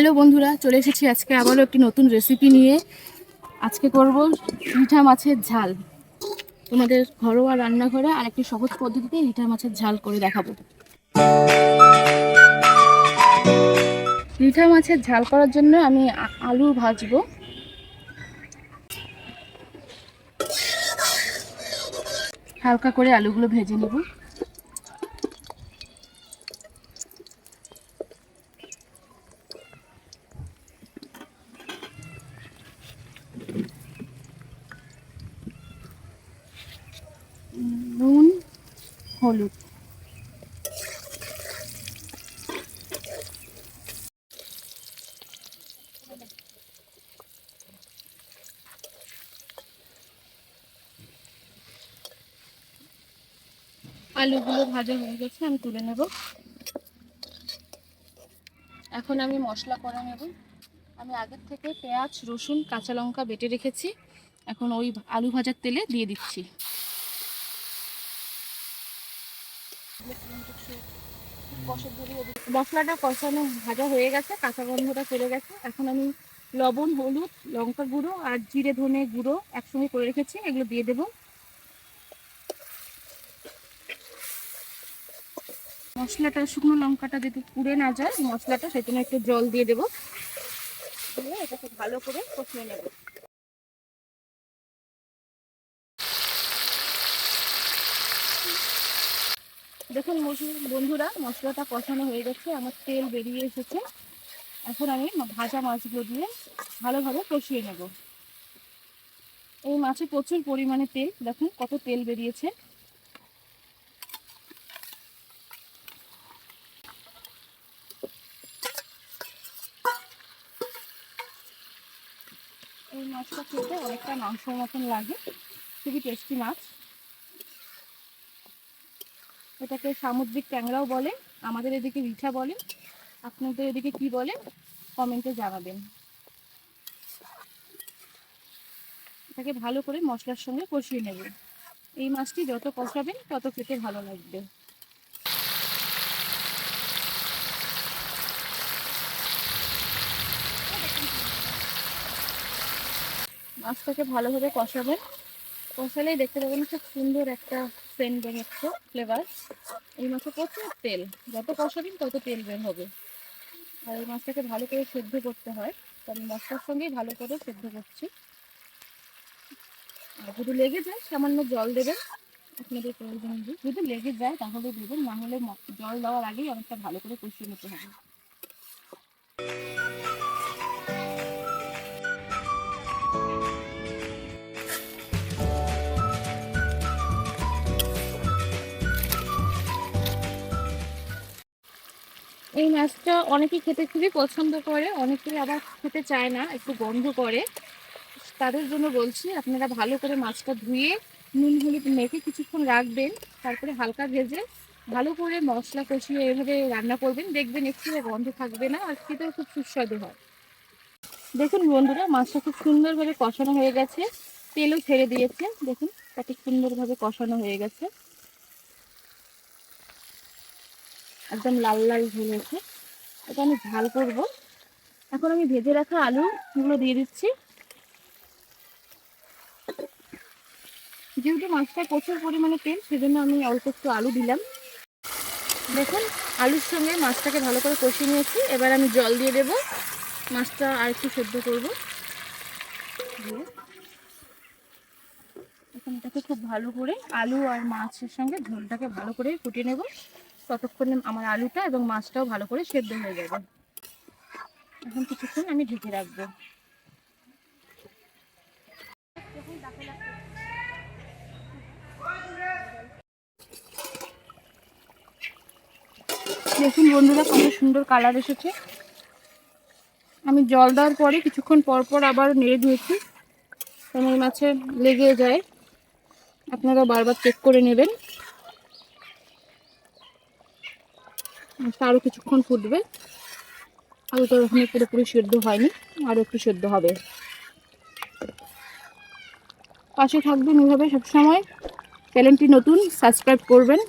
Hello বন্ধুরা, চলে এসেছি আজকে আবারও একটি নতুন রেসিপি নিয়ে। আজকে করব রিঠা মাছের ঝাল। তোমাদের ঘরোয়া রান্নাঘরে আর একটি সহজ পদ্ধতিতে রিঠা মাছের ঝাল করে দেখাবো। রিঠা মাছের ঝাল করার জন্য আমি আলু ভাজবো। হালকা করে আলুগুলো ভেজে নেব নুন হলুদ। আলুগুলো ভাজা হয়ে গেছে, আমি তুলে নেব। এখন আমি মশলা করে নেব। আমি আগের থেকে পেঁয়াজ, রসুন, কাঁচা লঙ্কা বেটে রেখেছি। এখন ওই আলু ভাজার তেলে দিয়ে দিচ্ছি। মশলাটা কষানো ভাজা হয়ে গেছে, কাঁচা গন্ধটা চলে গেছে। এখন আমি লবণ, হলুদ লঙ্কা গুঁড়ো আর জিরে ধনে গুঁড়ো একসঙ্গে করে রেখেছি, এগুলো দিয়ে দেবো। মশলাটা, শুকনো লঙ্কাটা যদি পুড়ে না যায়, মশলাটা সেজন্য একটু জল দিয়ে দেবো। দিয়ে এটাকে ভালো করে কষিয়ে নেব। দেখুন বন্ধুরা, মশলাটা কষানো হয়ে গেছে, আমার তেল বেরিয়ে এসেছে। এখন আমি ভাজা মাছগুলো দিয়ে ভালোভাবে কষিয়ে নেব। এই মাছে প্রচুর পরিমাণে তেল, দেখুন কত তেল বেরিয়েছে। এই মাছটা খেতে অনেকটা মাংসের মতন লাগে, খুবই টেস্টি মাছ। এটাকে সামুদ্রিক ট্যাংরাও বলে, আমাদের এদিকে রিঠা বলে। আপনাদের এদিকে কি বলে, কমেন্টে জানাবেন। এটাকে ভালো করে মশলার সঙ্গে কষিয়ে নেব। এই মাছটি যত কষাবেন, তত খেতে ভালো লাগবে। মাছটাকে ভালোভাবে কষাবেন। কষালেই দেখতে পাবেন খুব সুন্দর একটা সেন্ট বেরোচ্ছে ফ্লেভার এই মাছে প্রচুর তেল। যত কষাবেন তত তেল বের হবে। আর এই মাছটাকে ভালো করে সেদ্ধ করতে হয়। তো আমি মশলার সঙ্গেই ভালো করে সেদ্ধ করছি। আর যদি লেগে যায়, সামান্য জল দেবেন। আপনাদের প্রয়োজন যদি লেগে যায়, তাহলে দেবেন। না হলে জল দেওয়ার আগেই অনেকটা ভালো করে কষিয়ে নিতে হবে। এই মাছটা অনেকেই খেতে খুবই পছন্দ করে অনেকেই আবার খেতে চায় না, একটু গন্ধ করে। তাদের জন্য বলছি, আপনারা ভালো করে মাছটা ধুয়ে নুন, হলুদ মেখে কিছুক্ষণ রাখবেন, তারপরে হালকা ভেজে ভালো করে মশলা কষিয়ে এভাবে রান্না করবেন। দেখবেন একটু গন্ধ থাকবে না, আর খেতেও খুব সুস্বাদু হয়। দেখুন বন্ধুরা, মাছটা খুব সুন্দরভাবে কষানো হয়ে গেছে। তেলও ছেড়ে দিয়েছে। দেখুন কত সুন্দরভাবে কষানো হয়ে গেছে। একদম লাল লাল হয়েছে এটা আমি ঝাল করব। এখন আমি ভেজে রাখা আলুগুলো দিয়ে দিচ্ছি। যেহেতু মাছটা প্রচুর পরিমাণে তেল, সেজন্য আমি অল্প একটু আলু দিলাম। দেখুন, আলুর সঙ্গে মাছটাকে ভালো করে কষিয়ে নিয়েছি। এবার আমি জল দিয়ে দেব। মাছটা আর একটু সেদ্ধ করব। এখন এটাকে খুব ভালো করে আলু আর মাছের সঙ্গে ঝোলটাকে ভালো করে ফুটিয়ে নেব। ততক্ষণে আমার আলুটা এবং মাছটাও ভালো করে সেদ্ধ হয়ে যাবে। এখন কিছুক্ষণ আমি ঢেকে রাখব। দেখুন বন্ধুরা, কত সুন্দর কালার এসেছে। আমি জল দেওয়ার পরে কিছুক্ষণ পর পর আবার নেড়ে দিয়েছি। কারণ এই মাছে লেগে যায়। আপনারা বারবার চেক করে নেবেন মাছটা আরও কিছুক্ষণ ফুটবে। আলুটা ওখানে পুরোপুরি সেদ্ধ হয়নি আরও একটু সেদ্ধ হবে। পাশে থাকবেন এভাবে সবসময়। চ্যানেলটি নতুন, সাবস্ক্রাইব করবেন।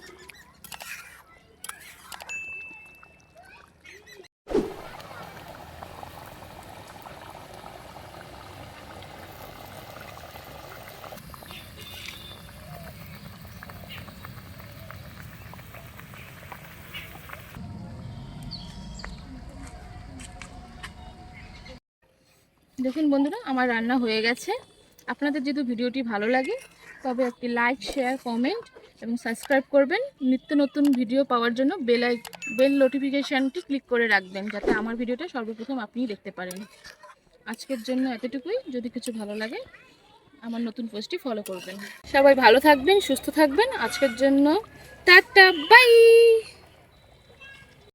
দেখুন বন্ধুরা, আমার রান্না হয়ে গেছে। আপনাদের যদি ভিডিওটি ভালো লাগে, তবে একটি লাইক শেয়ার কমেন্ট এবং সাবস্ক্রাইব করবেন। নিত্য নতুন ভিডিও পাওয়ার জন্য বেল বেল নোটিফিকেশানটি ক্লিক করে রাখবেন, যাতে আমার ভিডিওটা সর্বপ্রথম আপনি দেখতে পারেন। আজকের জন্য এতটুকুই। যদি কিছু ভালো লাগে, আমার নতুন পোস্টটি ফলো করবেন। সবাই ভালো থাকবেন, সুস্থ থাকবেন। আজকের জন্য টাটা বাই